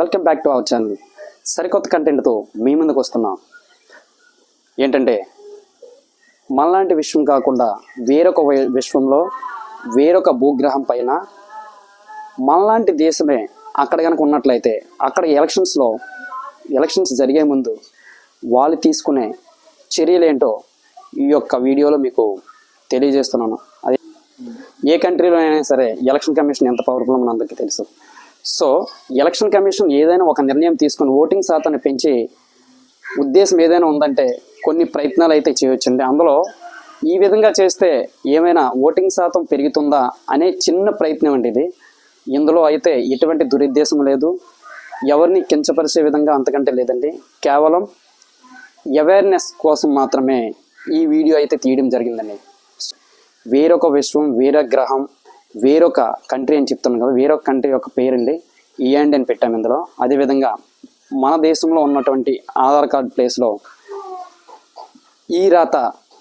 Welcome back to our channel సరికొత్త కంటెంట్తో మీ ముందుకు వస్తున్నాం. ఏంటంటే మనలాంటి విశ్వం కాకుండా వేరొక విశ్వంలో వేరొక భూగ్రహం పైన మనలాంటి దేశమే అక్కడ కనుక ఉన్నట్లయితే అక్కడ ఎలక్షన్స్లో ఎలక్షన్స్ జరిగే ముందు వాళ్ళు తీసుకునే చర్యలు ఏంటో ఈ యొక్క వీడియోలో మీకు తెలియజేస్తున్నాను. అది ఏ కంట్రీలో అయినా సరే ఎలక్షన్ కమిషన్ ఎంత పవర్ఫుల్ మనందరికీ తెలుసు. సో ఎలక్షన్ కమిషన్ ఏదైనా ఒక నిర్ణయం తీసుకుని ఓటింగ్ శాతాన్ని పెంచి ఉద్దేశం ఏదైనా ఉందంటే కొన్ని ప్రయత్నాలు అయితే చేయొచ్చండి. అందులో ఈ విధంగా చేస్తే ఏమైనా ఓటింగ్ శాతం పెరుగుతుందా అనే చిన్న ప్రయత్నం అండి ఇది. ఇందులో అయితే ఎటువంటి దురుద్దేశం లేదు. ఎవరిని కించపరిచే విధంగా అంతకంటే లేదండి. కేవలం అవేర్నెస్ కోసం మాత్రమే ఈ వీడియో అయితే తీయడం జరిగిందండి. వేరొక విశ్వం వేరే గ్రహం వేరొక కంట్రీ అని చెప్తున్నాం కదా వేరొక కంట్రీ యొక్క పేరండి e ఈయాండ్ అని పెట్టాము ఇందులో. అదేవిధంగా మన దేశంలో ఉన్నటువంటి ఆధార్ కార్డ్ ప్లేస్లో ఈ రాత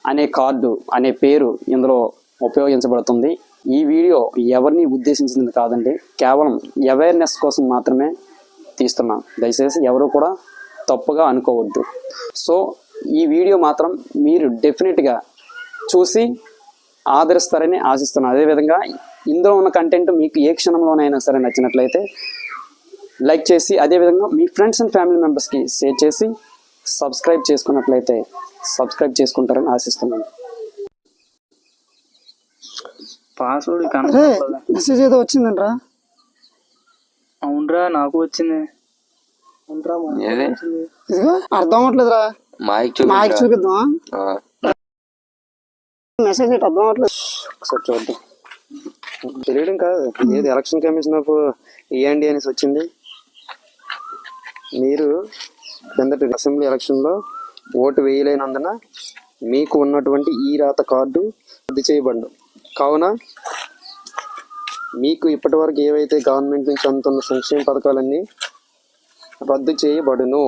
అనే కార్డు అనే పేరు ఇందులో ఉపయోగించబడుతుంది. ఈ వీడియో ఎవరిని ఉద్దేశించింది కాదండి కేవలం అవేర్నెస్ కోసం మాత్రమే తీస్తున్నాం. దయచేసి ఎవరు కూడా తప్పుగా అనుకోవద్దు. సో ఈ వీడియో మాత్రం మీరు డెఫినెట్గా చూసి ఆదరిస్తారని ఆశిస్తున్నాను అదేవిధంగా ఇందులో ఉన్న కంటెంట్ మీకు ఏ క్షణంలోనైనా సరే నచ్చినట్లయితే లైక్ చేసి అదేవిధంగా మీ ఫ్రెండ్స్ అండ్ ఫ్యామిలీ మెంబర్స్కి షేర్ చేసి సబ్స్క్రైబ్ చేసుకున్నట్లయితే సబ్స్క్రైబ్ చేసుకుంటారని ఆశిస్తున్నాను. పాస్వర్డ్ మెసేజ్ ఏదో వచ్చిందంట్రా. అవునరా నాకు వచ్చింది. ఇదిగో అర్థం అవ్వట్లేదురా మైక్ చూపి మాకు చూపిద్దామా? ఆ, మెసేజ్ అర్థం అవ్వట్లేదు ఒకసారి చూద్దాం. తెలియడం కాదు. ఏది ఎలక్షన్ కమిషన్ ఆఫ్ ఏఎండి అనేసి వచ్చింది. మీరు కిందటి అసెంబ్లీ ఎలక్షన్లో ఓటు వేయలేనందున మీకు ఉన్నటువంటి ఈ రాత కార్డు రద్దు చేయబడు కావున మీకు ఇప్పటివరకు ఏవైతే గవర్నమెంట్ నుంచి అందుతున్న సంక్షేమ పథకాలన్నీ రద్దు చేయబడును.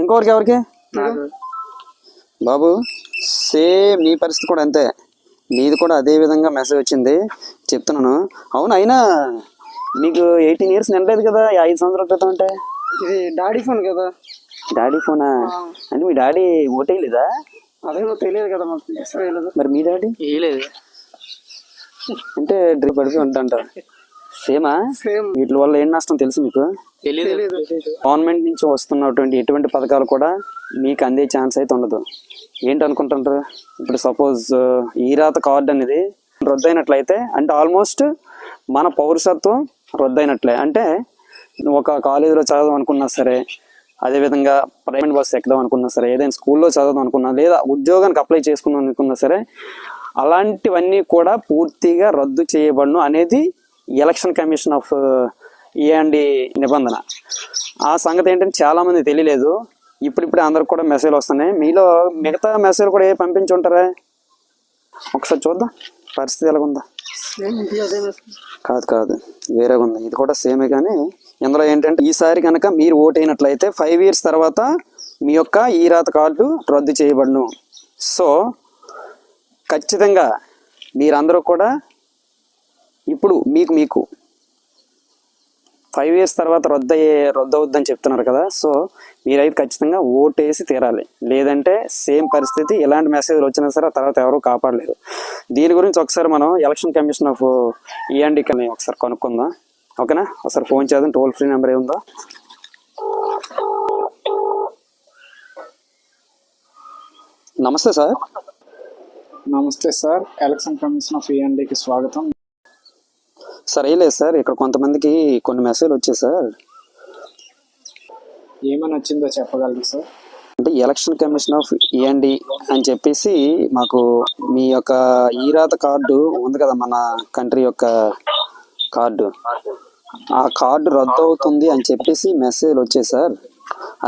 ఇంకొకరికి ఎవరికి? బాబు సేమ్ నీ పరిస్థితి కూడా అంతే. నీది కూడా అదే విధంగా మెసేజ్ వచ్చింది. చెప్తున్నాను. అవును అయినా నీకు ఎయిటీన్ ఇయర్స్ నిండలేదు కదా? ఈ ఐదు సంవత్సరాల క్రితం అంటే? ఇది డాడీ ఫోన్ కదా. డాడీ ఫోనా? అంటే మీ డాడీ ఓటేయలేదా? అదేమో తెలియదు కదా మాకు. మరి మీ డాడీ? వేయలేదు అంటే డ్రిప్ పడిపోయి ఉంటాంటారు సేమా? సేమ్. వీటి వల్ల ఏం నష్టం తెలుసు మీకు? తెలియదు గవర్నమెంట్ నుంచి వస్తున్నటువంటి ఎటువంటి పథకాలు కూడా మీకు అందే ఛాన్స్ అయితే ఉండదు. ఏంటి అనుకుంటుంటారు ఇప్పుడు సపోజ్ ఈ రాత కార్డు అనేది రద్దయినట్లయితే అంటే ఆల్మోస్ట్ మన పౌరసత్వం రద్దయినట్లే. అంటే ఒక కాలేజీలో చదవడం అనుకున్నా సరే అదేవిధంగా ప్రైవేట్ బస్ ఎక్కదాం అనుకున్నా సరే ఏదైనా స్కూల్లో చదవడం అనుకున్నా లేదా ఉద్యోగానికి అప్లై చేసుకుందాం అనుకున్నా సరే అలాంటివన్నీ కూడా పూర్తిగా రద్దు చేయబడును అనేది ఎలక్షన్ కమిషన్ ఆఫ్ అండి నిబంధన. ఆ సంగతి ఏంటంటే చాలామంది తెలియలేదు. ఇప్పుడిప్పుడే అందరికి కూడా మెసేజ్ వస్తున్నాయి. మీలో మిగతా మెసేజ్ కూడా ఏ పంపించి ఉంటారా ఒకసారి చూద్దాం. పరిస్థితి ఎలాగుందా. కాదు కాదు. వేరేగా ఉంది. ఇది కూడా సేమే కానీ ఇందులో ఏంటంటే ఈసారి కనుక మీరు ఓట్ అయినట్లయితే ఫైవ్ ఇయర్స్ తర్వాత మీ యొక్క ఈ రాత కార్డు రద్దు చేయబడును. సో ఖచ్చితంగా మీరందరూ కూడా ఇప్పుడు మీకు మీకు ఫైవ్ ఇయర్స్ తర్వాత రొద్దయ్యే రొద్దవద్దని చెప్తున్నారు కదా. సో మీరైతే ఖచ్చితంగా ఓటేసి తీరాలి. లేదంటే సేమ్ పరిస్థితి ఎలాంటి మెసేజ్లు వచ్చినా సరే ఆ తర్వాత ఎవరు కాపాడలేరు. దీని గురించి ఒకసారి మనం ఎలక్షన్ కమిషన్ ఆఫ్ ఈఎండి కని ఒకసారి కనుక్కుందాం. ఓకేనా? ఒకసారి ఫోన్ చేద్దాం. టోల్ ఫ్రీ నెంబర్ ఏముందో? నమస్తే సార్. నమస్తే సార్. ఎలక్షన్ కమిషన్ ఆఫ్ ఈఎండికి స్వాగతం. సార్ ఏం లేదు సార్. ఇక్కడ కొంతమందికి కొన్ని మెసేజ్లు వచ్చాయి సార్. ఏమని వచ్చిందో చెప్పగలరు సార్? అంటే ఎలక్షన్ కమిషన్ ఆఫ్ ఇఎండి అని చెప్పేసి మాకు మీ యొక్క ఈరాత కార్డు ఉంది కదా మన కంట్రీ యొక్క కార్డు. ఆ కార్డు రద్దు అవుతుంది అని చెప్పేసి మెసేజ్ వచ్చాయి సార్.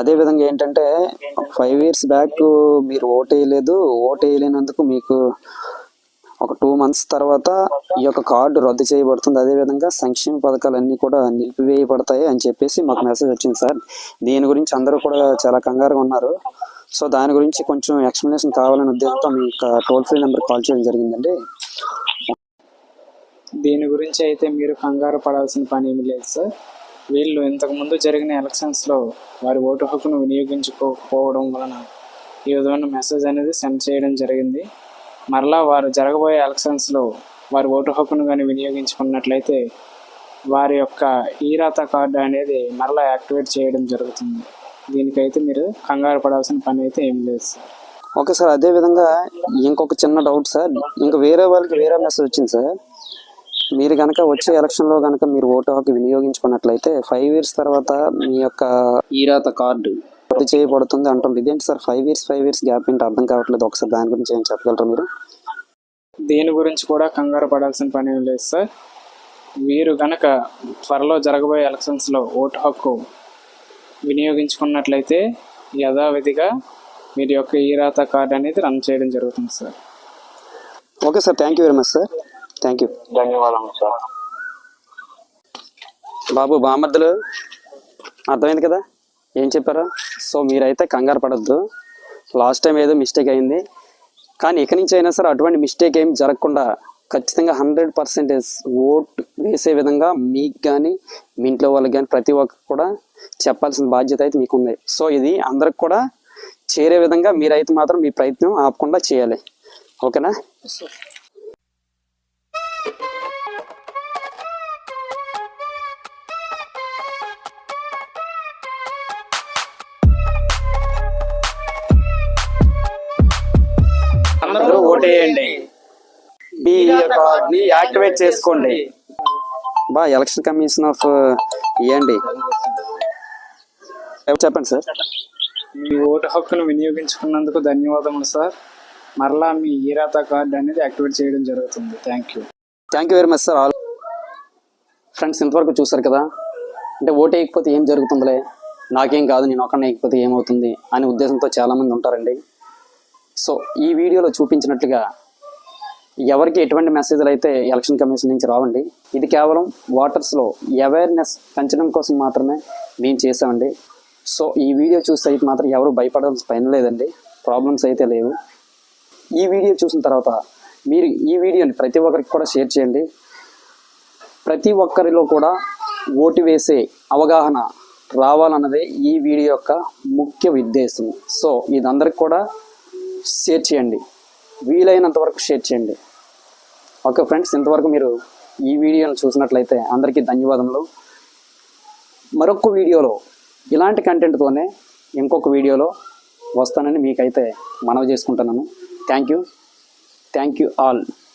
అదే విధంగా ఏంటంటే ఫైవ్ ఇయర్స్ బ్యాక్ మీరు ఓట్ వేయలేదు. ఓట్ వేయలేనందుకు మీకు ఒక టూ మంత్స్ తర్వాత ఈ యొక్క కార్డు రద్దు చేయబడుతుంది. అదేవిధంగా సంక్షేమ పథకాలన్నీ కూడా నిలిపివేయబడతాయి అని చెప్పేసి మాకు మెసేజ్ వచ్చింది సార్. దీని గురించి అందరూ కూడా చాలా కంగారుగా ఉన్నారు. సో దాని గురించి కొంచెం ఎక్స్ప్లెనేషన్ కావాలనే ఉద్దేశంతో మీ టోల్ ఫ్రీ నెంబర్ కాల్ చేయడం జరిగిందండి. దీని గురించి అయితే మీరు కంగారు పడాల్సిన పని ఏమి లేదు సార్. వీళ్ళు ఇంతకుముందు జరిగిన ఎలక్షన్స్లో వారి ఓటు హక్కును వినియోగించుకోకపోవడం వలన ఈ విధమైన మెసేజ్ అనేది సెండ్ చేయడం జరిగింది. మరలా వారు జరగబోయే ఎలక్షన్స్లో వారి ఓటు హక్కును కానీ వినియోగించుకున్నట్లయితే వారి యొక్క ఈరాత కార్డు అనేది మరలా యాక్టివేట్ చేయడం జరుగుతుంది. దీనికైతే మీరు కంగారు పడాల్సిన పని అయితే ఏం లేదు సార్. ఓకే సార్ అదే విధంగా ఇంకొక చిన్న డౌట్ సార్. ఇంకా వేరే వాళ్ళకి వేరే మెసేజ్ వచ్చింది సార్. మీరు కనుక వచ్చే ఎలక్షన్లో కనుక మీరు ఓటు హక్కు వినియోగించుకున్నట్లయితే ఫైవ్ ఇయర్స్ తర్వాత మీ యొక్క ఈరాత కార్డు రద్దు చేయబడుతుంది అంటుంది. ఇదేంటి sir five years five years gap ఏంటి? అర్థం కావట్లేదు. ఒకసారి దాని గురించి ఏం చెప్పగలరా మీరు? దీని గురించి కూడా కంగారు పడాల్సిన పని ఏం లేదు సార్. మీరు గనక త్వరలో జరగబోయే ఎలక్షన్స్లో ఓటు హక్కు వినియోగించుకున్నట్లయితే యథావిధిగా మీరు యొక్క ఈరాత కార్డ్ అనేది రన్ చేయడం జరుగుతుంది sir. Okay sir thank you very much sir. Thank you ధన్యవాదాలు సార్. బాబు బామర్దులు అర్థమైంది కదా? ఏం చెప్పారా? సో మీరైతే కంగారు పడద్దు. లాస్ట్ టైం ఏదో మిస్టేక్ అయింది. కానీ ఇక నుంచి అయినా సరే అటువంటి మిస్టేక్ ఏం జరగకుండా ఖచ్చితంగా హండ్రెడ్ పర్సెంటేజ్ ఓట్ వేసే విధంగా మీకు కానీ మీ ఇంట్లో వాళ్ళకి కానీ ప్రతి ఒక్కరు కూడా చెప్పాల్సిన బాధ్యత అయితే మీకు ఉంది సో ఇది అందరికి కూడా చేరే విధంగా మీరైతే మాత్రం మీ ప్రయత్నం ఆపకుండా చేయాలి. ఓకేనా? కార్డ్ని యాక్టివేట్ చేసుకోండి. బా ఎలక్షన్ కమిషన్ ఆఫ్ ఇవ్వండి చెప్పండి సార్? మీ ఓటు హక్కును వినియోగించుకున్నందుకు ధన్యవాదములు సార్. మరలా మీ ఈరాత కార్డ్ అనేది యాక్టివేట్ చేయడం జరుగుతుంది. Thank you thank you very much sir all friends ఇంతవరకు చూసారు కదా? అంటే ఓటు వేయకపోతే ఏం జరుగుతుందిలే? నాకేం కాదు నేను ఒక్కడిని వేయకపోతే ఏమవుతుంది? అనే ఉద్దేశంతో చాలామంది ఉంటారండి. సో ఈ వీడియోలో చూపించినట్లుగా ఎవరికి ఎటువంటి మెసేజ్లు అయితే ఎలక్షన్ కమిషన్ నుంచి రావండి. ఇది కేవలం వాటర్స్లో అవేర్నెస్ పెంచడం కోసం మాత్రమే మేము చేసామండి సో ఈ వీడియో చూస్తే అయితే మాత్రం ఎవరు భయపడాల్సిన పని లేదండి. ప్రాబ్లమ్స్ అయితే లేవు. ఈ వీడియో చూసిన తర్వాత మీరు ఈ వీడియోని ప్రతి ఒక్కరికి కూడా షేర్ చేయండి. ప్రతి ఒక్కరిలో కూడా ఓటు వేసే అవగాహన రావాలన్నదే ఈ వీడియో యొక్క ముఖ్య ఉద్దేశం. సో ఇది అందరికి కూడా షేర్ చేయండి. వీలైనంత వరకు షేర్ చేయండి. ఓకే ఫ్రెండ్స్ ఇంతవరకు మీరు ఈ వీడియోను చూసినట్లయితే అందరికీ ధన్యవాదములు. మరొక వీడియోలో ఇలాంటి కంటెంట్తోనే ఇంకొక వీడియోలో వస్తానని మీకైతే మనవి చేసుకుంటున్నాను. Thank you thank you all